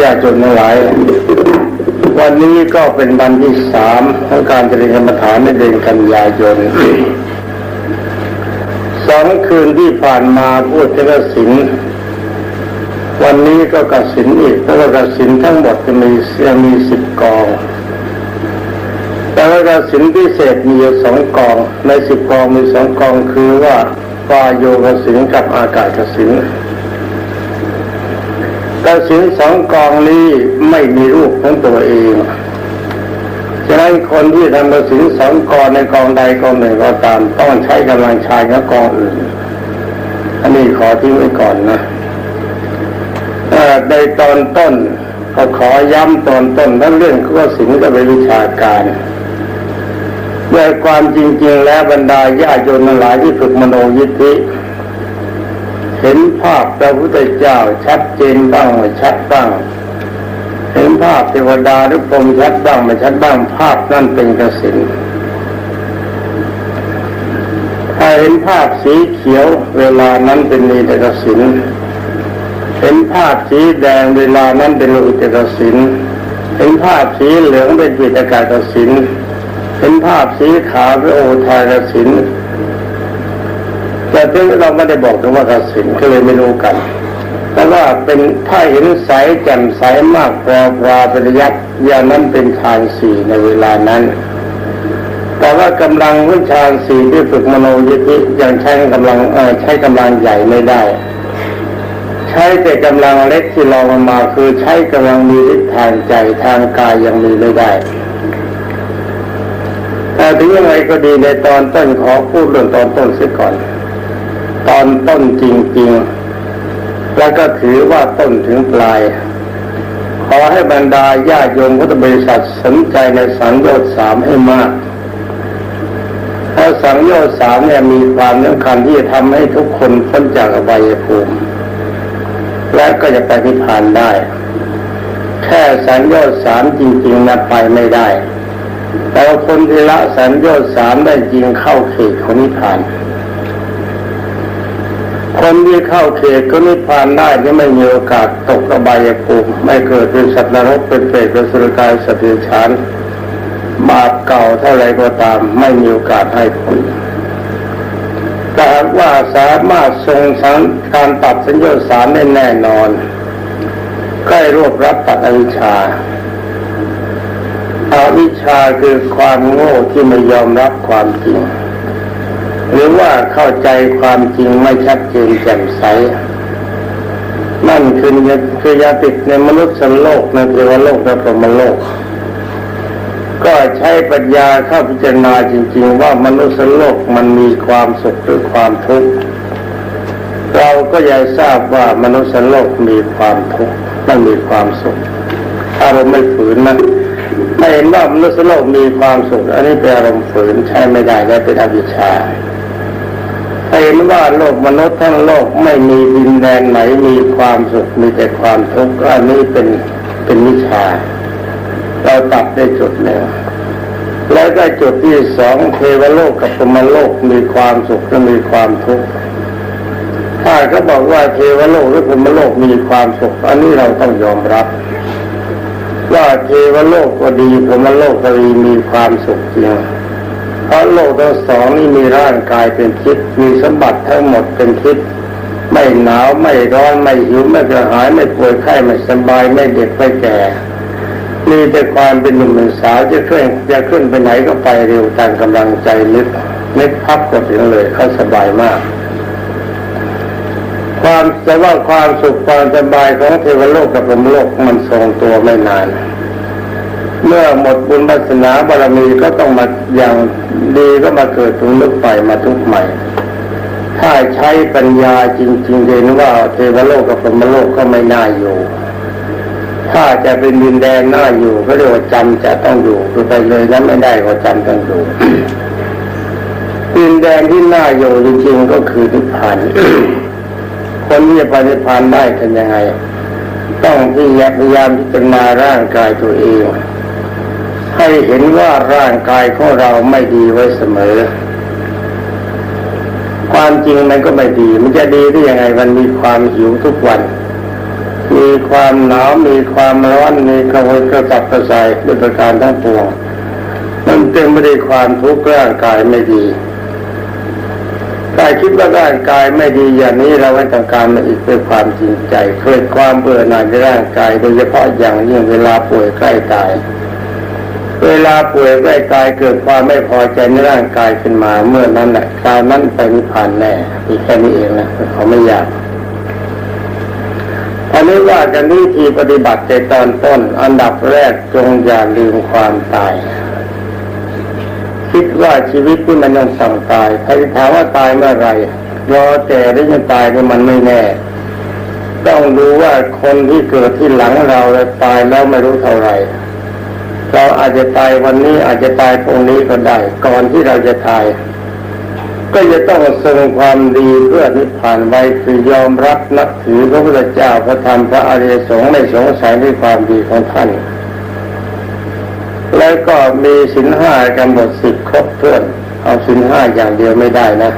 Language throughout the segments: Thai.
ญาติโยมทั้งหลาย วันนี้ก็เป็นวันที่สามของการเจริญกรรมฐานในเดือนกันยายนสองคืนที่ผ่านมาพูดถึงกสินวันนี้ก็กสินอีกแล้วก็กสินทั้งหมดจะมีเสียมีสิบกอง แต่ว่ากสินพิเศษมีสองกอง ในสิบกองมีสองกองคือว่าปาโยกสินกับอากาศกสิน กระสินสองกองนี้ไม่มีรูปของตัวเองฉะนั้นคนที่ทำกระสินสองกองในกองใดกองหนึ่งก็ตาม ต้องใช้กำลังชายกับกองอื่น อันนี้ขอทิ้งไว้ก่อนนะในตอนต้นก็ขอย้ำตอนต้นนั้นเรื่องข้อสิงก็เป็นวิชาการโดยความจริงๆ แล้วบรรดาญาโยนหลายที่ฝึกมโนยิทธิ เห็นภาพพระพุทธเจ้าชัดเจนบ้างไม่ชัดบ้าง เห็นภาพเทวดาหรือพรหมชัดบ้างไม่ชัดบ้างภาพนั่นเป็นกสินถ้าเห็นภาพสีเขียวเวลานั้นเป็นนีตกสินเห็นภาพสีแดงเวลานั้นเป็นโลหิตกสินเห็นภาพสีเหลืองเป็นจิตกากสินเห็นภาพสีขาวเป็นโอทายกสิน แต่ถึงเราไม่ได้บอกถึงว่ากสินก็เลยไม่รู้กัน แต่ว่าเป็นถ้าเห็นใสแจ่มใสมากพอพาประยะอย่านั้นเป็นฌานสี่ในเวลานั้น แต่ว่ากำลังวิชาสี่ที่ฝึกมโนยิธิยังใช้กำลังใช้กำลังใหญ่ไม่ได้ ใช้แต่กำลังเล็กที่รองมาคือใช้กำลังมีฤทธิ์ทางใจทางกายยังมีไม่ได้แต่ถึงยังไงก็ดีในตอนต้นขอพูดเรื่องตอนต้นเสียก่อน ตอนต้นจริง ๆ แล้วก็ถือว่าต้นถึงปลาย ขอให้บรรดาญาโยมพุทธบริษัทสนใจในสังโยชน์สามให้มากเพราะสังโยชน์สามเนี่ยมีความสำคัญที่จะทำให้ทุกคนพ้นจากอบายภูมิ และก็จะไปนิพพานได้ แค่สัญญาสามจริงๆนะไปไม่ได้แต่คนที่ละสัญญาสามได้จริงเข้าเขตของนิพพาน คนที่เข้าเขตก็นิพพานได้ที่ไม่มีโอกาสตกอบายภูมิไม่เกิดเป็นสัตว์นรกเป็นเปรตเป็นสุรกายสติฉานบาปเก่าเท่าไรก็ตามไม่มีโอกาสให้ผลแต่ว่าสามารถทรงสังการตัดสัญญาสารได้แน่นอนใกล้รวบรับตัดอวิชชาอาวิชชาคือความโง่ที่ไม่ยอมรับความจริง หรือว่าเข้าใจความจริงไม่ชัดเจนแจ่มใสนั่นคือคือยาติดในมนุษย์สโลกในเทวโลกและพรหมโลก ก็ใช้ปัญญาเข้าพิจารณาจริง ๆ ว่ามนุษย์สโลกมันมีความสุขหรือความทุกข์เราก็ยังทราบว่ามนุษย์สโลกมีความทุกข์ไม่มีความสุขถ้าเราไม่ฝืนนะถ้าเห็นว่ามนุษย์โลกมีความสุขอันนี้เป็นอารมณ์ฝืนใช้ไม่ได้และเป็นอวิชชาถ้า เห็นว่าโลกมนุษย์ทั้งโลกไม่มีดินแดนไหนมีความสุขมีแต่ความทุกข์อันนี้เป็นเป็นวิชา เราตัดได้จุดหนึ่งแล้วก็จุดที่สองเทวโลกกับพมโลกมีความสุขและมีความทุกข์ถ้าเขาบอกว่าเทวโลกหรือพมโลกมีความสุข อันนี้เราต้องยอมรับ ว่าเทวโลกก็ดีพมโลกก็ดีมีความสุขจริง เพราะโลกทั้งสองนี่มีร่างกายเป็นทิพย์มีสมบัติทั้งหมดเป็นทิพย์ไม่หนาวไม่ร้อนไม่หิวไม่กระหายไม่ป่วยไข้ไม่สบายไม่เด็กไม่แก่มีแต่ความเป็นหนุ่มเป็นสาวจะขึ้นจะขึ้นไปไหนก็ไปเร็วตามกำลังใจนึกนึกพับก็ถึงเลยเขาสบายมาก ความแต่ว่าความสุขความสบายของเทวโลกกับพรหมโลกมันทรงตัวไม่นาน เมื่อหมดบุญวาสนาบารมีก็ต้องมาอย่างดีก็มาเกิดตรงนึกไปมาทุกข์ใหม่ ถ้าใช้ปัญญาจริงๆเห็นว่าเทวโลกกับพรมโลกก็ไม่น่าอยู่ ถ้าจะเป็นดินแดนน่าอยู่ก็เรียกว่าจำจะต้องอยู่คือไปเลยนั้นไม่ได้ก็จำต้องอยู่ดินแดนที่น่าอยู่จริงๆก็คือนิพพานคนที่จะไปนิพพานได้ทำยังไง ต้องพยายามพิจารณาร่างกายตัวเอง ให้เห็นว่าร่างกายของเราไม่ดีไว้เสมอ ความจริงมันก็ไม่ดี มันจะดีได้ยังไงมันมีความหิวทุกวัน มีความหนาวมีความร้อนมีกระวนกระสับกระส่ายด้วยประการทั้งปวงมันเต็มไปด้วยความทุกข์ร่างกายไม่ดีถ้าคิดว่าร่างกายไม่ดีอย่างนี้เราไม่ต้องการมันอีกด้วยความจริงใจเกิดความเบื่อหน่ายในร่างกายโดยเฉพาะอย่างยิ่งเวลาป่วยใกล้ตาย เวลาป่วยใกล้ตายเกิดความไม่พอใจในร่างกายขึ้นมาเมื่อนั้นแหละการนั้นไปนิพพานแน่มีแค่นี้เองนะเขาไม่อยากอันนี้ว่ากันวิธีปฏิบัติในตอนต้น อันดับแรกจงอย่าลืมความตาย คิดว่าชีวิตที่มันยังสั่งตายใครถามว่าตายเมื่อไหรรอแต่ได้ยังตายนี่มันไม่แน่ ต้องดูว่าคนที่เกิดที่หลังเราแล้วตายแล้วไม่รู้เท่าไหร่ เราอาจจะตายวันนี้อาจจะตายพรุ่งนี้ก็ได้ ก่อนที่เราจะตาย ก็จะต้องทรงความดีเพื่อนิพพานไว้คือยอมรับนับถือพระพุทธเจ้าพระธรรมพระอริยสงฆ์ไม่สงสัยในความดีของท่าน แล้วก็มีสินห้ากำหนดสิบครบถ้วนเอาสินห้าอย่างเดียวไม่ได้นะ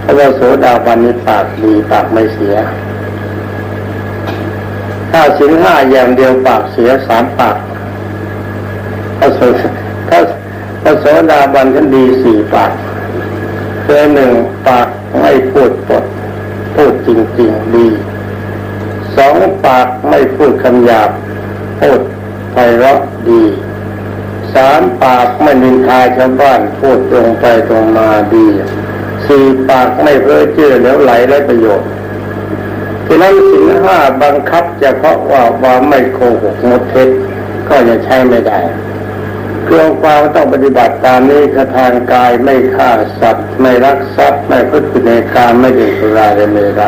เพราะว่าโสดาบันนี้ปากดีปากไม่เสียถ้าสินห้าอย่างเดียวปากเสียสามปาก ถ้าโสถ้าถ้าโสดาบันท่านดีสี่ปากคือหนึ่งปากไม่พูดปดพูดจริงๆดีสองปากไม่พูดคำหยาบพูดไพเราะดีสามปากไม่นินทาชาวบ้านพูดตรงไปตรงมาดีสี่ปากไม่เพ้อเจ้อแล้วไหลไรประโยชน์ฉะนั้นสินห้าบังคับเฉพาะว่าว่าไม่โกหกมดเท็จก็ยังใช้ไม่ได้ เครื่องความต้องปฏิบัติตามนี้กระทางกายไม่ฆ่าสัตว์ ไม่รักทรัพย์ไม่พูดในการไม่ดื่มสุราและไม่ไร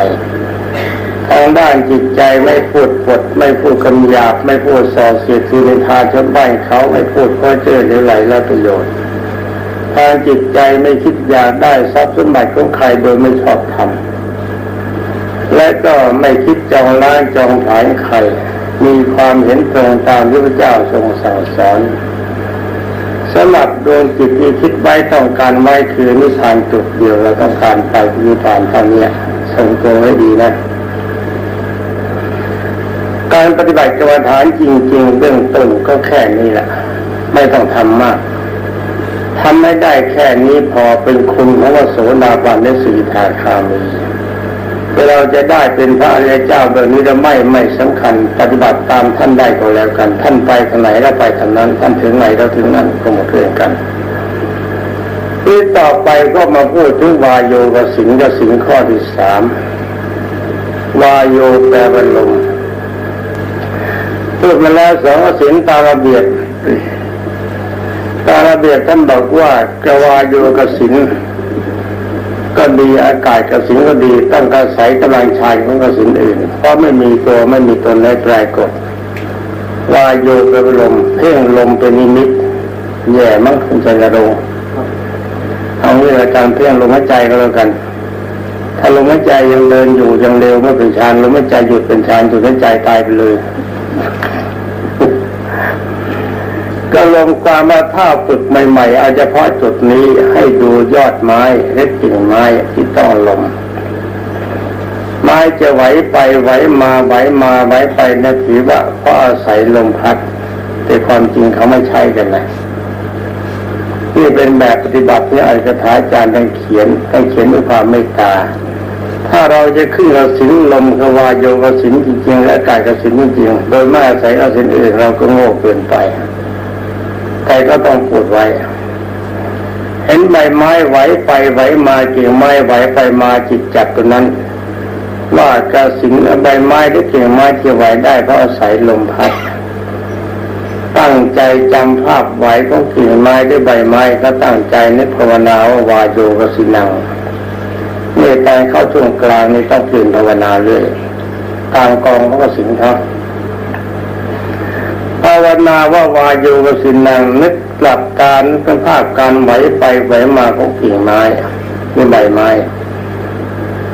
ทางด้านจิตใจไม่พูดปด ไม่พูดคำหยาบ ไม่พูดส่อเสียดสีนินทาชาวบ้านเขาไม่พูดเพ้อเจ้อหรือไหลและประโยชน์ทางจิตใจไม่คิดอยากได้ทรัพย์สมบัติของใครโดยไม่ชอบทำและก็ไม่คิดจองล้างจองผลายใคร มีความเห็นตรงตามที่พระเจ้าทรงสั่งสอน สำหรับดวงจิตที่คิดไว้ต้องการไว้คือนิพพานจุดเดียวเราต้องการไปนิพพานเท่านี้ทรงตัวไว้ดีนะ การปฏิบัติกรรมฐานจริงๆเบื้องต้นก็แค่นี้แหละ ไม่ต้องทำมากทำไม่ได้แค่นี้พอเป็นคุณของวโสดาบันและสีทาคามี เราจะได้เป็นพระอริยเจ้าแบบนี้จะไม่ไม่สำคัญ ปฏิบัติตามท่านได้ก็แล้วกัน ท่านไปทางไหนเราไปทางนั้น ท่านถึงไหนเราถึงนั้นก็หมดเรื่องกันที่ต่อไปก็มาพูดถึงวายโยกสิงกสิงข้อที่สามวายโยแปลว่าลมพูดมาแล้วสองสิงตามระเบียบตามระเบียบท่านบอกว่ากวาโยกสิง ก็ดีอากาศกระสินก็ดีตั้งกระสายกำลังชายของกระสินอื่นเพราะไม่มีตัวไม่มีตนในปลายกฎวายโยเป็นลมเพ่งลมเป็นนิมิตแย่มั้งคุณใจกระโดงเอาเรื่องการเพ่งลมหายใจก็แล้วกัน ถ้าลมหายใจยังเดินอยู่ยังเร็วไม่เป็นฌานลมหายใจหยุดเป็นฌานจุดหายใจตายไปเลย ก็ลงความว่าถ้าฝึกใหม่ๆเอาเฉพาะจุดนี้ให้ดูยอดไม้เล็ดกิ่งไม้ที่ต้องลม ไม้จะไหวไปไหวมาไหวมาไหวไปนะถือว่าเพราะอาศัยลมพัด แต่ความจริงเขาไม่ใช่กันนะนี่เป็นแบบปฏิบัติที่อาจารย์อาจารย์ต้องเขียนต้องเขียนด้วยความเมตตาถ้าเราจะขึ้นกระสินลมกวาโยกระสินจริงๆและกายกระสินจริงๆโดยไม่อาศัยกระสินอื่นเราก็โง่เกินไป ใครก็ต้องพูดไว้ เห็นใบไม้ไหวไปไหวมากิ่งไม้ไหวไปมาจิตจับตัวนั้น ว่ากระสินใบไม้หรือกิ่งไม้ที่ไหวได้เพราะอาศัยลมพัดตั้งใจจำภาพไหวของกิ่งไม้ด้วยใบไม้ก็ตั้งใจนึกภาวนาว่าวาโยกสินังเมื่อใจเข้าช่วงกลางนี้ต้องเปลี่ยนภาวนาเรื่อยกลางกองก็สิงครับาวนาว่าวาโยกสินังนึกกลับการเป็นภาพการไหวไปไหวมาของกิ่งไม้ด้วยใบไม้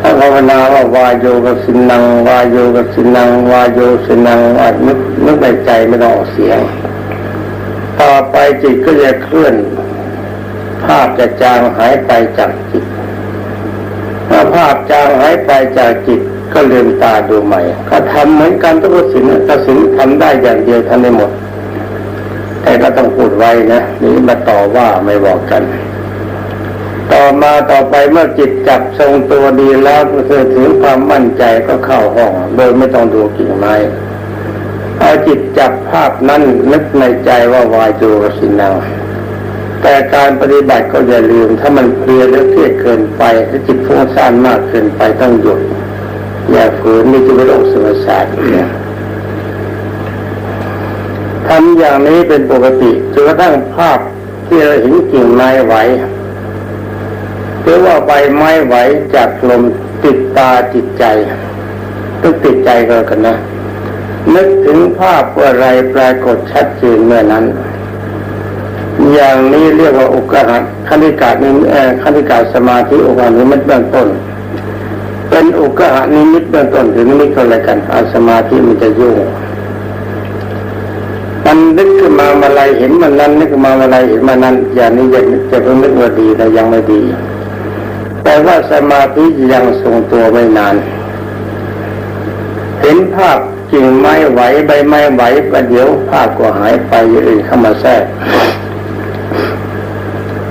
ถ้าภาวนาว่าวาโยกสินังวาโยกสินังวาโยสินังอาจนึกนึกในใจไม่ต้องออกเสียง ต่อไปจิตก็จะเคลื่อน ภาพจะจางหายไปจากจิตเมื่อภาพจางหายไปจากจิตก็ลืมตาดูใหม่ ก็ทำเหมือนกันทุกสินกสิน ทำได้อย่างเดียวทำได้หมด แต่ก็ต้องพูดไว้นะนี่มาต่อว่าไม่บอกกัน ต่อมาต่อไปเมื่อจิตจับทรงตัวดีแล้วเธอถึงความมั่นใจก็เข้าห้อง โดยไม่ต้องดูกิ่งไม้เอาจิตจับภาพนั้นนึกในใจว่าวายจูกสินังแต่การปฏิบัติก็อย่าลืม ถ้ามันเพลียหรือเครียดเกินไป ถ้าจิตฟุ้งซ่านมากเกินไปต้องหยุด อย่าฝืนนี่จะเป็นโรคสมศาสตร์ ทำอย่างนี้เป็นปกติจนกระทั่งภาพที่เราเห็นกิ่งไม้ไหวหรือว่าใบไม้ไหวจากลมติดตาจิตใจต้องติดใจก็กันนะ นึกถึงภาพอะไรปรากฏชัดเจนเมื่อนั้น อย่างนี้เรียกว่าอุกหัตคณิกานิมิเอ่อคณิกาสมาธิอุกหัตนิมิตเบื้องต้น เป็นอุกหานิมิตเบื้องต้นถึงนิมิตก็อะไรกันอาสมาธิมันจะยุ่ง มันนึกขึ้นมาเมื่อไรเห็นมันนั้นนึกขึ้นมาเมื่อไรเห็นมันนั้น อย่างนี้ยังจะเพิ่งนึกว่าดีแต่ยังไม่ดี แต่ว่าสมาธิยังทรงตัวไม่นาน เห็นภาพกิ่งไม้ไหวใบไม้ไหวประเดี๋ยวภาพก็หายไปอื่นเข้ามาแทรก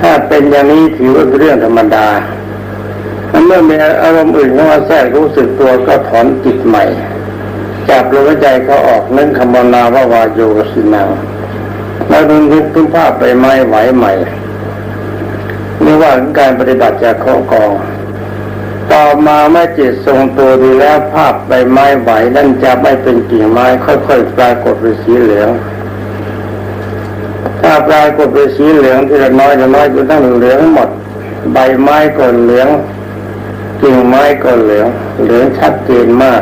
ถ้าเป็นอย่างนี้ถือว่าเป็นเรื่องธรรมดาเมื่อมีอารมณ์อื่นเข้ามาแทรกรู้สึกตัวก็ถอนจิตใหม่ จับลมหายใจเขาออกนึ่งคำบรรณาว่าวาโยกสินังแล้วดึงนึกถึงภาพใบไม้ไหวใหม่นี่ว่าการปฏิบัติจากข้อกอง ต่อมาเมื่อจิตทรงตัวดีแล้วภาพใบไม้ไหวนั่นจะไม่เป็นกิ่งไม้ค่อยๆปรากฏเป็นสีเหลืองถ้าปรากฏเป็นสีเหลืองที่ละน้อยละน้อยจนทั้งเหลืองหมด ใบไม้ก็เหลืองกิ่งไม้ก็เหลืองเหลืองชัดเจนมาก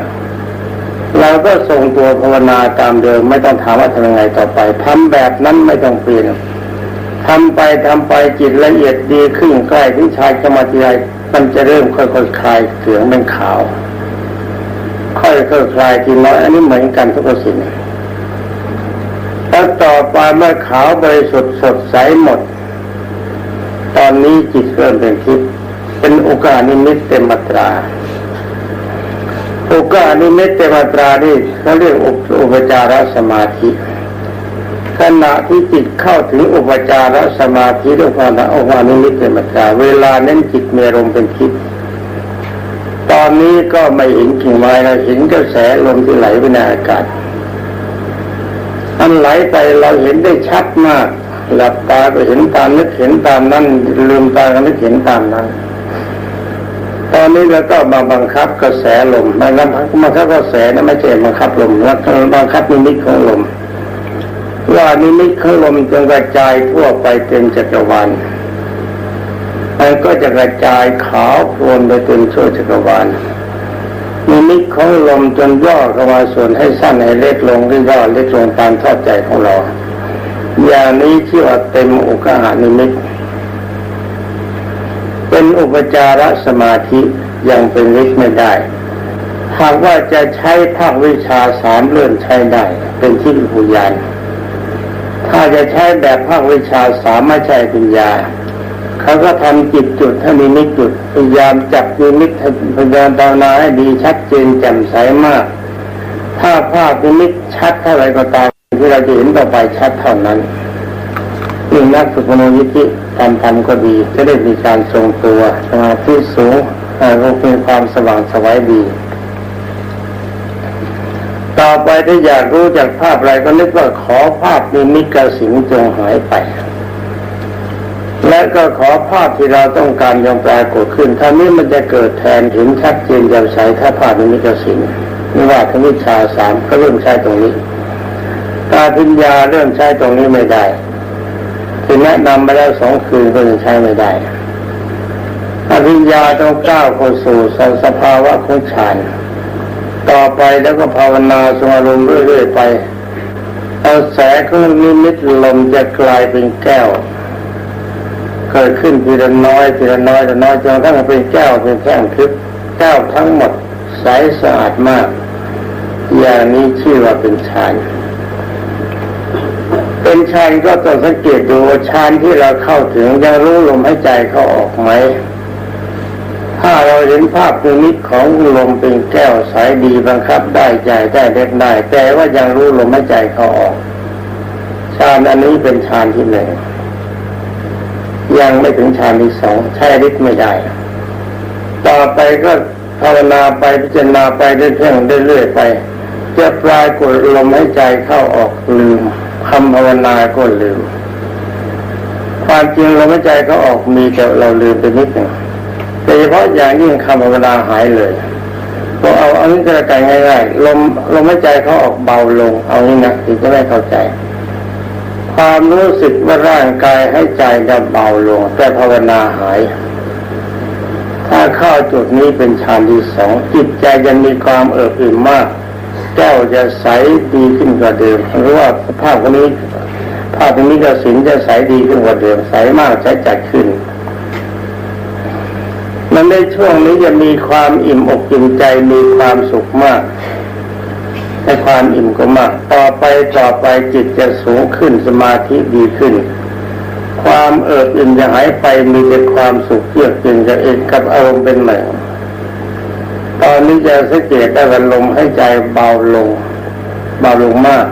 เราก็ทรงตัวภาวนาตามเดิม ไม่ต้องถามว่าทำยังไงต่อไปทำแบบนั้นไม่ต้องเปลี่ยนทำไปทำไปจิตละเอียดดีขึ้นใกล้ที่ชายสมาธิไรมันจะเริ่มค่อยๆคลายเสียงเป็นขาว ค่อยๆคลายทีน้อยอันนี้เหมือนกันทุกสิ่งแล้วต่อไปเมื่อขาวบริสุทธิ์สดใสหมด ตอนนี้จิตเริ่มเป็นทิพย์เป็นโอกาสนิมิตเต็มมาตรา อกาสนิมิตเตมาตรานี่เขาเรียกอุปจารสมาธิ ขณะที่จิตเข้าถึงอุปจารสมาธิด้วยความละอกานิมิตเตมาตรา เวลานั้นจิตมีอารมณ์เป็นทิพย์ตอนนี้ก็ไม่เห็นกิ่งไม้เราเห็นกระแสลมที่ไหลไปในอากาศมันไหลไปเราเห็นได้ชัดมาก หลับตาก็เห็นตามนึกเห็นตามนั้นลืมตาก็นึกเห็นตามนั้น ตอนนี้เราก็มาบังคับกระแสลมมาบังคับบังคับกระแสนะไม่ใช่บังคับลมแล้วก็บังคับนิมิตของลม ว่านิมิตของลมจงกระจายทั่วไปเต็มจักรวาลมันก็จะกระจายขาวโพลนไปเต็มชั่วจักรวาลนิมิตของลมจนย่อเข้ามาส่วนให้สั้นให้เล็กลงหรือย่อเล็กลงตามชอบใจของเรา อย่างนี้ที่ว่าเต็มอุกหานิมิต อุปจารสมาธิยังเป็นฤทธิ์ไม่ได้หากว่าจะใช้ภาควิชาสามเลื่อนใช้ได้ เป็นที่ปุญญาถ้าจะใช้แบบภาควิชาสามไม่ใช่ปัญญาเขาก็ทำจิตจุดให้นิมิจุดพยายามจับนิมิตพยายามภาวนาให้ดีชัดเจนแจ่มใสมาก ถ้าภาพนิมิตชัดเท่าไรก็ตามที่เราจะเห็นต่อไปชัดเท่านั้น นี่งนักฝึกมโนยิธิทำทำก็ดีจะได้มีการทรงตัวสมาธิสูงอ่าก็เป็นความสว่างสวัยดี ต่อไปถ้าอยากรู้จากภาพอะไรก็นึกว่าขอภาพนิมิตกสิงจงหายไป และก็ขอภาพที่เราต้องการยังปรากฏขึ้นท่านี้มันจะเกิดแทนเห็นชัดเจนแจ่มใสถ้าภาพนิมิตกสิงนี่ว่าทวิชาสามก็เริ่มใช้ตรงนี้ ตาพิญญาเริ่มใช้ตรงนี้ไม่ได้ ที่แนะนำมาแล้วสองคืนก็ยังใช้ไม่ได้อภิญญาต้องก้าวเข้าสู่สภาวะของฌานต่อไปแล้วก็ภาวนาสมาธิเรื่อยๆไปเอาแสงของนิมิตลมจะกลายเป็นแก้ว เกิดขึ้นทีละน้อยทีละน้อยทีละน้อยจนทั่งเป็นแก้วเป็นแท่งทึบแก้วทั้งหมดใสสะอาดมาก อย่างนี้ชื่อว่าเป็นฌาน เป็นฌานก็ต้องสังเกตดูว่าฌานที่เราเข้าถึงยังรู้ลมหายใจเขาออกไหม ถ้าเราเห็นภาพนิมิตของลมเป็นแก้วสายดีบังคับได้ใจได้เล็กได้แต่ว่ายังรู้ลมหายใจเขาออกฌานอันนี้เป็นฌานที่หนึ่งยังไม่ถึงฌานที่สองใช้ฤทธิ์ไม่ได้ ต่อไปก็ภาวนาไปพิจารณาไปเรื่อยๆเรื่อยๆไปจะปลายกดลมหายใจเข้าออกลืม คำภาวนาก็ลืม ความจริงลมหายใจเขาออกมีแต่เราลืมไปนิดหนึ่งโดยเฉพาะอย่างยิ่งคำภาวนาหายเลยก็เอาเอานี้ก็แล้วกันง่ายๆลมลมหายใจเขาออกเบาลง เอานี้นะถึงจะไม่เข้าใจ ความรู้สึกว่าร่างกายให้ใจจะเบาลง แต่ภาวนาหาย ถ้าเข้าจุดนี้เป็นฌานที่สองจิตใจยังมีความเอิบอิ่มมาก แก้วจะใสดีขึ้นกว่าเดิมหรือว่าภาพคนนี้ภาพนี้จะสินจะใสดีขึ้นกว่าเดิมใสมากใสจัดขึ้น มันในช่วงนี้จะมีความอิ่มอกอิ่มใจมีความสุขมากในความอิ่มก็มากต่อไปต่อไปจิตจะสูงขึ้นสมาธิดีขึ้น ความเอิบอิ่มจะหายไปมีแต่ความสุขเยือกเย็นกับเองกับอารมณ์เป็นใหม่ อนนี้จะสังเกตได้ว่าลมให้ใจเบาลงเบาลงมาก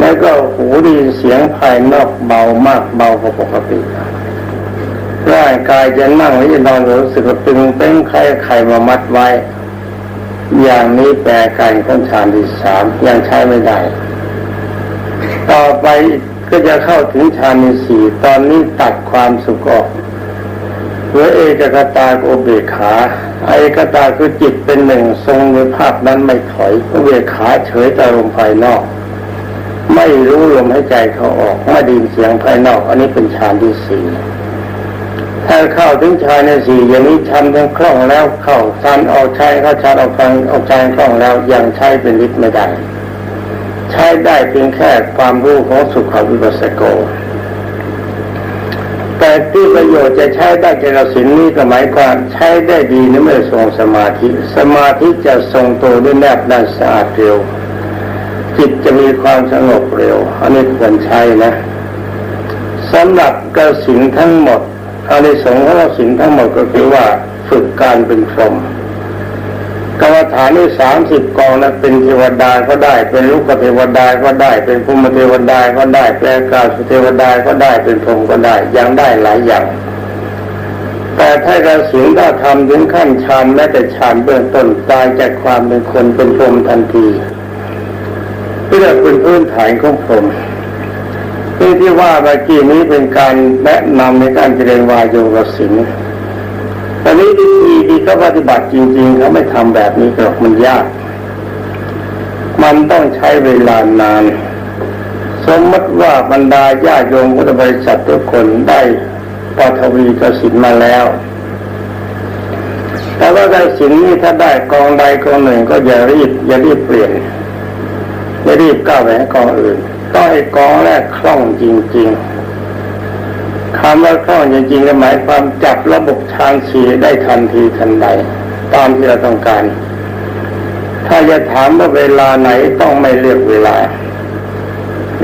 แล้วก็หูดีเสียงภายนอกเบามากเบากว่าปกติร่างกายจะนั่งหรือจะนอนรู้สึกตึงเป้งใครใครมามัดไว้ อย่างนี้แปลการของฌานที่สามยังใช้ไม่ได้ ต่อไปก็จะเข้าถึงฌานที่สี่ตอนนี้ตัดความสุขออกเหลือเอกคตาโอเบขา เอกตาคือจิตเป็นหนึ่งทรงในภาพนั้นไม่ถอยโอเบกขาเฉยตาลมภายนอก ไม่รู้ลมหายใจเขาออกไม่ดินเสียงภายนอก อันนี้เป็นฌานที่สี่ถ้าเข้าถึงฌานที่สี่อย่างนี้ชันทั้งคล่องแล้วเข้าชันออกใช้เข้าชันออกฟังออกใจคล่องแล้วยังใช้เป็นฤทธิ์ไม่ได้ใช้ได้เพียงแค่ความรู้ของสุขวิปัสสโก แต่ที่ประโยชน์จะใช้ได้เจริญสินนี้สมัยก่อนใช้ได้ดีนะเมื่อทรงสมาธิ สมาธิจะทรงตัวด้วยแนบด้านสะอาดเร็ว จิตจะมีความสงบเร็ว อันนี้ควรใช้นะสำหรับกระสินทั้งหมดอานิสงส์ของกสินทั้งหมดก็คือว่าฝึกการเป็นพรหม กรรมฐานนี่สามสิบกองนะเป็นเทวดาก็ได้ เป็นลูกเทวดาก็ได้ เป็นภูมิเทวดาก็ได้เป็นอากาศเทวดาก็ได้เป็นพรหมก็ได้ยังได้หลายอย่าง แต่ถ้ากสินถ้าทำถึงขั้นฌานแม้แต่ฌานเบื้องต้นตายจากความเป็นคนเป็นพรหมทันทีเพื่อเป็นพื้นฐานของพรหมที่ที่ว่าเมื่อกี้นี้เป็นการแนะนำในการเจริญวายโยกสิน อนนี้วิธีที่เขาปฏิบัติจริง ๆเขาไม่ทำแบบนี้หรอกมันยาก มันต้องใช้เวลานาน สมมติว่าบรรดาญาโยมพุทธบริษัททุกคนได้ปฐวีกสินมาแล้วแต่ว่ากสินนี้ถ้าได้กองใดกองหนึ่งก็อย่ารีบอย่ารีบเปลี่ยนอย่ารีบก้าวไปกองอื่นต้องให้กองแรกคล่องจริง ๆ คำว่าคล่องจริงๆหมายความจับระบบทางสีได้ทันทีทันใดตามที่เราต้องการ ถ้าจะถามว่าเวลาไหนต้องไม่เลือกเวลา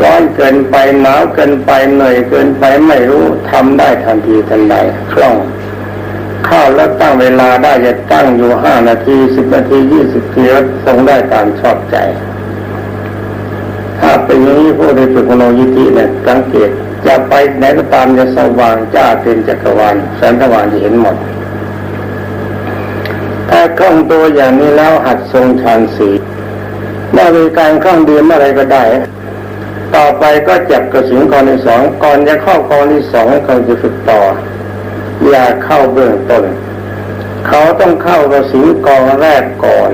ร้อนเกินไปหนาวเกินไปเหนื่อยเกินไปไม่รู้ทำได้ทันทีทันใดคล่องข้าแล้วตั้งเวลาได้จะตั้งอยู่ห้านาทีสิบนาทียี่สิบนาทีทรงได้ตามชอบใจ ถ้าเป็นอย่างนี้พวกในฝึกโนยิธิเนี่ยสังเกต จะไปไหนก็ตามจะสว่างจ้าเต็มจักรวาลแสงสว่างจะเห็นหมด ถ้าคล่องตัวอย่างนี้แล้วหัดทรงฌานสีเมื่อมีการคล่องเดียมอะไรก็ได้ ต่อไปก็จับกระสินกองที่สองก่อนจะเข้ากองที่สองให้เขาจะฝึกต่อ อย่าเข้าเบื้องต้น เขาต้องเข้ากระสินกองแรกก่อน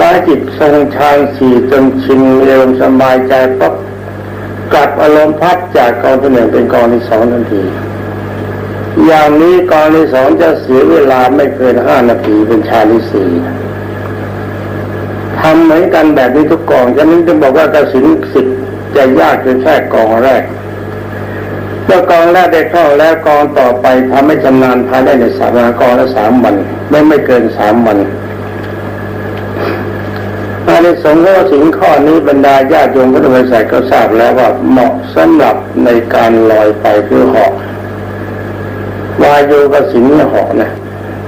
ลายจิตทรงฌานสี่จนชินเร็วสบายใจปั๊บ กลับอารมณ์พัดจากกองที่หนึ่งเป็นกองที่สองทันที อย่างนี้กองที่สองจะเสียเวลาไม่เกินห้านาทีเป็นฌานที่สี่ทำเหมือนกันแบบนี้ทุกกองฉะนั้นจะบอกว่ากระสินสิบจะยากเพียงแค่กองแรกเมื่อกองแรกได้เข้าแล้วกองต่อไปทำให้ชำนาญภายได้ในสามกองละสามวันไม่ไม่เกินสามวันอานิ สงส์ของสิ่งข้อนี้บรรดาญาติโยมพุทธบริษัทก็ทราบแล้วว่าเหมาะสำหรับในการลอยไปเพื่อหอกวายโยกสินเนี่ยเหาะนะ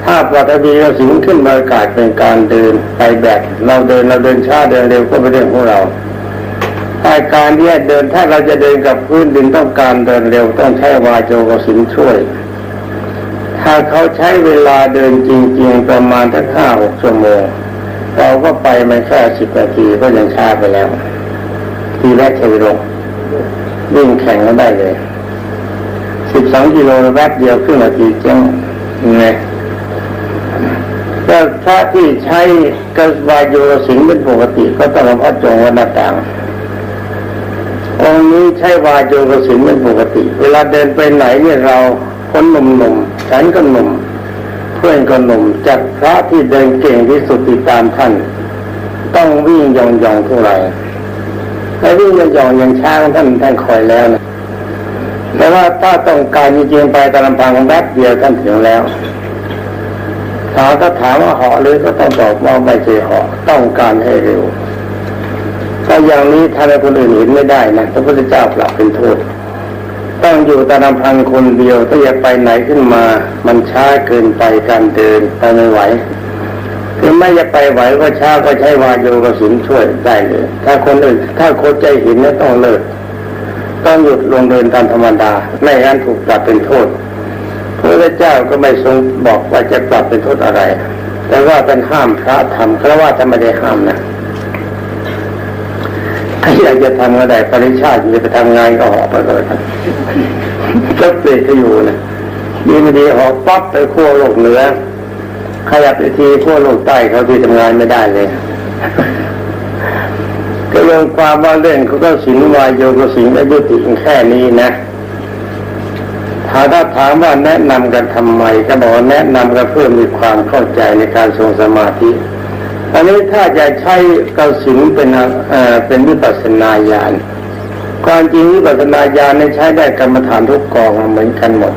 ถ้าปฐวีกสินขึ้นมาอากาศเป็นการเดินไปแบบเราเดินเราเดินช้าเดินเร็วก็เป็นเรื่องของเราถ้าการเนี้ยเดินถ้าเราจะเดินกับพื้นดินต้องการเดินเร็วต้องใช้วายโยกสินช่วย ถ้าเขาใช้เวลาเดินจริง ๆ ประมาณทั้งห้าหกชั่วโมง เราก็ไปมันแค่สิบนาทีก็ยังช้าไปแล้ว ทีแรกเทลงวิ่งแข่งกันได้เลยสิบสองกิโลแวบเดียวครึ่งนาทีเจ๊งไงแต่พระที่ใช้กระวายโยสิงเป็นปกติก็ต้องพระจงวัดหน้าต่างองนี้ใช้วายโยกสิงเป็นปกติ เวลาเดินไปไหนเนี่ยเราคนหนุ่มๆฉันก็หนุ่ม พื่อนก็หนุ่มจากพระที่เดินเก่งที่สุดติดตามท่าน ต้องวิ่งยองๆเท่าไหร่แล้ววิ่งยองๆอย่างช้างท่านท่านคอยแล้วนะแต่ว่าถ้าต้องการจริงๆไปตามลำพังแป๊บเดียวท่านถึงแล้วถามก็ถามว่าเหาะหรือก็ต้องตอบว่าไม่ใช่เหาะต้องการให้เร็วถ้าอย่างนี้ถ้าให้คนอื่นเห็นไม่ได้นะพระพุทธเจ้าปรับเป็นโทษ ต้องอยู่ตามลำพังคนเดียวถ้าอยากไปไหนขึ้นมา มันช้าเกินไปการเดินไปไม่ไหวคือไม่จะไปไหวก็ช้าก็ใช้วาโยกสินช่วยได้เลย ถ้าคนอื่นถ้าโคใจห็นเนี่ยต้องเลิกต้องหยุดลงเดินตามธรรมดา ไม่งั้นถูกปรับเป็นโทษพระเจ้าก็ไม่ทรงบอกว่าจะปรับเป็นโทษอะไร แต่ว่าเป็นห้ามพระทำเพราะว่าจะไม่ได้ห้ามนะ ถ้าอยากจะทำก็ได้ปริชาติจะไปทำงานก็หอบไปเลยก็เปลี่ยนก็อยู่นะดีไม่ดีหอบปั๊บไปขั้วโลกเหนือขยับไปทีขั้วโลกใต้เขาที่ทำงานไม่ได้เลยก็เรื่องความว่าเล่นเขาก็สินวายโยกสิงอายุติแค่นี้นะถ้าถ้าถามว่าแนะนำกันทำไมก็บอกว่าแนะนำกันเพื่อมีความเข้าใจในการทรงสมาธิ อันนี้ถ้าจะใช้กสินเป็นเอ่อเป็นวิปัสนาญาณความจริงวิปัสนาญาณเนี่ยใช้ได้กรรมฐานทุกกองเหมือนกันหมด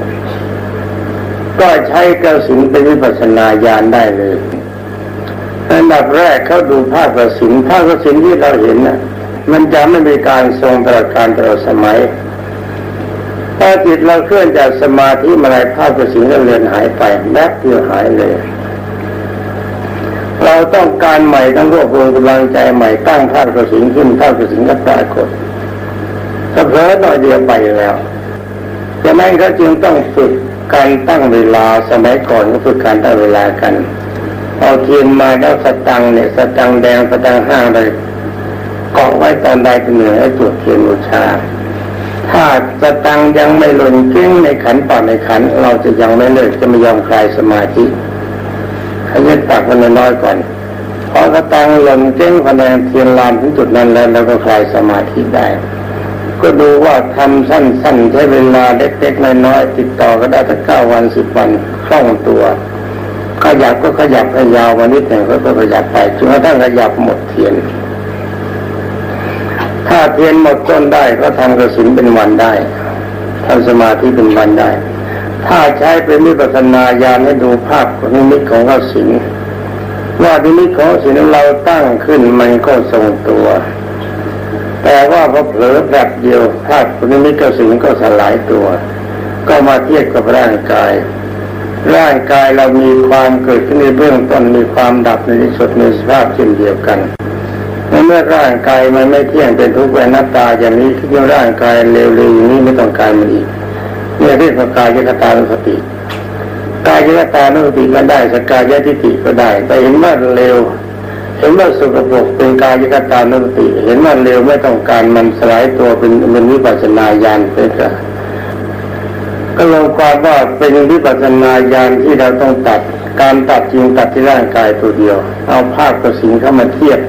ก็ใช้กสินเป็นวิปัสนาญาณได้เลยอันดับแรกเขาดูภาพกระสินภาพกระสินที่เราเห็นนะมันจะไม่มีการทรงตลอดการตลอดสมัยถ้าจิตเราเคลื่อนจากสมาธิมาลายภาพกระสินก็เลือนหายไปแป๊บเดียวหายเลย เราต้องการใหม่ต้องรวบรวมกำลังใจใหม่ตั้งภาพกสินขึ้นภาพกสินก็ปรากฏถ้าเผลอหน่อยเดียวไปแล้วดังนั้นก็จึงต้องฝึกการตั้งเวลาสมัยก่อนก็ฝึกการตั้งเวลากันเอาเทียนมาแล้วสตังเนี่ยสตังแดงสตังห้าเลยเกาะไว้ตอนใดเป็นเหนือให้จุดเทียนบูชา ถ้าสตังยังไม่หล่นเก้งในขันป่าในขัน เราจะยังไม่เลิกจะไม่ยอมคลายสมาธิ เขาจะตักมันน้อยก่อนพอสตังหล่นเก้งพแนงเทียนลามถึงจุดนั้นแล้วเราก็คลายสมาธิได้ ก็ดูว่าทำสั้นๆใช้เวลาเล็กๆน้อยๆติดต่อก็ได้ตั้งเก้าวันสิบวันคล่องตัว ขยับก็ขยับให้ยาววันนิดหนึ่งก็ขยับไปจนกระทั่งขยับหมดเทียนถ้าเทียนหมดต้นได้ก็ทำกระสินเป็นวันได้ทำสมาธิเป็นวันได้ ถ้าใช้เป็นวิปัสนาญาณให้ดูภาพของนิมิตของกสินว่านิมิตของสินเราตั้งขึ้นมันก็ทรงตัว แต่ว่าพอเผลอแบบเดียวภาพของนิมิตกสินก็สลายตัว ก็มาเทียบกับร่างกาย ร่างกายเรามีความเกิดขึ้นในเบื้องต้นมีความดับในที่สุดในสภาพเช่นเดียวกันเมื่อร่างกายมันไม่เที่ยงเป็นทุกข์เป็นหน้าตาอย่างนี้ที่ร่างกายเร็วๆอย่างนี้ไม่ต้องการมันอีก เนี่ยเรียกว่ากายยคตานุสติกายยคตานุสติก็ได้สกายยทิฏฐิก็ได้ แต่เห็นว่าเร็ว เห็นว่าสุกปรกเป็นกายยคตานุสติ เห็นว่าเร็วไม่ต้องการมันสลายตัวเป็นเป็นวิปัสสนาญาณเป็นกก็ลงความว่าเป็นวิปัสสนาญาณที่เราต้องตัดการตัดจริงตัดที่ร่างกายตัวเดียว เอาภาพกระสินเข้ามาเทียบ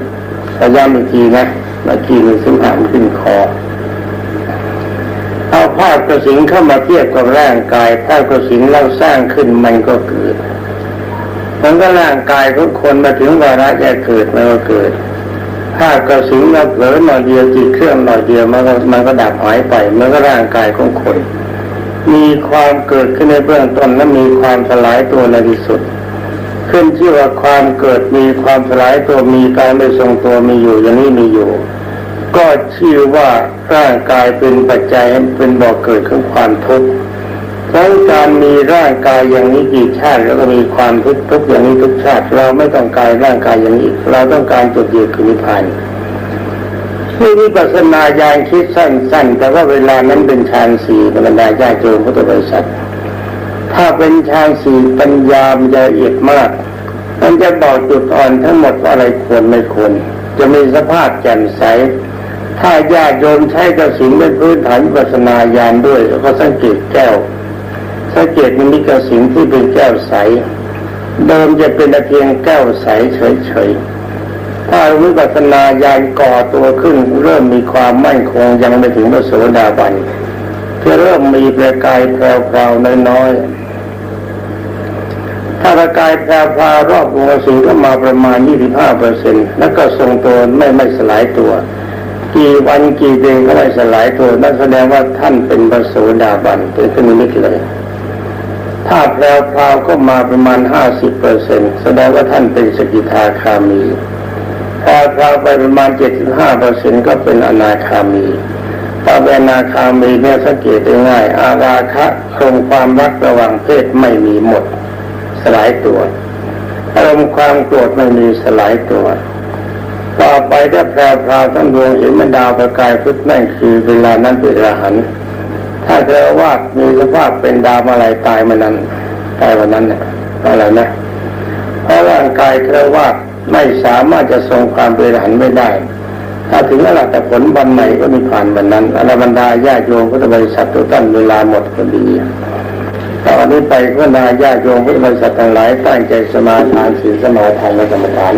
ระย้ำอีกทีนะเมื่อกี้มีสิ่งหามขึ้นคอ เอาภาพกระสินเข้ามาเทียบกับร่างกาย ภาพกระสินเราสร้างขึ้นมันก็เกิดมันก็ร่างกายของคนมาถึงวาระจะเกิดมันก็เกิด ภาพกระสินเราเผลอหน่อยเดียวจิตเครื่องหน่อยเดียวมันก็มันก็ดับหายไปมันก็ร่างกายของคน มีความเกิดขึ้นในเบื้องต้นและมีความสลายตัวในที่สุดขึ้นชื่อว่าความเกิดมีความสลายตัวมีการไม่ทรงตัวมีอยู่อย่างนี้มีอยู่ ก็ชื่อว่าร่างกายเป็นปัจจัยเป็นบ่อกเกิดของความทุกข์ทั้งการมีร่างกายอย่างนี้กี่ชาติแล้วก็มีความทุกข์ทุกอย่างนี้ทุกชาติ เราไม่ต้องการร่างกายอย่างนี้ เราต้องการจุดเดียวคือนิพพานที่วิปัสสนาญาณคิดสั้น ๆ แต่ว่าเวลานั้นเป็นฌานสี่บรรดาญาติโยมพุทธบริษัทถ้าเป็นฌานสี่ปัญญามันจะละเอียดมาก มันจะบอกจุดอ่อนทั้งหมดว่าอะไรควรไม่ควรจะมีสภาพแจ่มใส ถ้าญาติโยมใช้กระสินเป็นพื้นฐานวิปัสนาญาณด้วยแล้วก็สังเกตแก้ว สังเกตมันมีกระสินที่เป็นแก้วใส เดิมจะเป็นต่เพียงแก้วใสเฉยๆ ถ้าวิปัสนาญาณก่อตัวขึ้น เริ่มมีความมั่นคงยังไม่ถึงพระโสดาบันจะเริ่มมีประกายแพรวๆน้อยๆถ้าประกายแพรวๆรอบวงสินก็มาประมาณ 25เปอร์เซ็นต์แล้วก็ทรงตัวไม่ไม่สลายตัว กี่วันกี่เดือนก็ไม่สลายตัวนั่นแสดงว่าท่านเป็นพระโสดาบันเป็นขึ้นนิมิตเลย ถ้าแพรวพราวก็มาประมาณห้าสิบเปอร์เซ็นแสดงว่าท่านเป็นสกิทาคามีแพรวพราวไปประมาณเจ็ดสิบห้าเปอร์เซ็นก็เป็นอนาคามีถ้าเป็นอนาคามีเนี่ยสังเกตได้ง่าย อาราคะคงความรักระหว่างเพศไม่มีหมด สลายตัวอารมณ์ความโกรธไม่มีสลายตัว ต่อไปถ้าแพรวพราวทั้งดวงเห็นมันดาวประกายพุทธนั่นคือเวลานั้นเป็นอรหันต์ถ้าเธอว่ามีสภาพเป็นดาวอะไรตายมันนั้นตายวันนั้นเนี่ยอะไรนะเพราะร่างกายเธอว่าไม่สามารถจะทรงความเป็นอรหันต์ไม่ได้ ถ้าถึงอรหัตผลวันไหนก็มีผ่านวันนั้นอรบรรดาญาโยมพุทธบริษัททุกท่านเวลาหมดพอดีตอนนี้ไปก็นาญาโยมพุทธบริษัททั้งหลายตั้งใจสมาทานศีลสมาทานและกรรมฐาน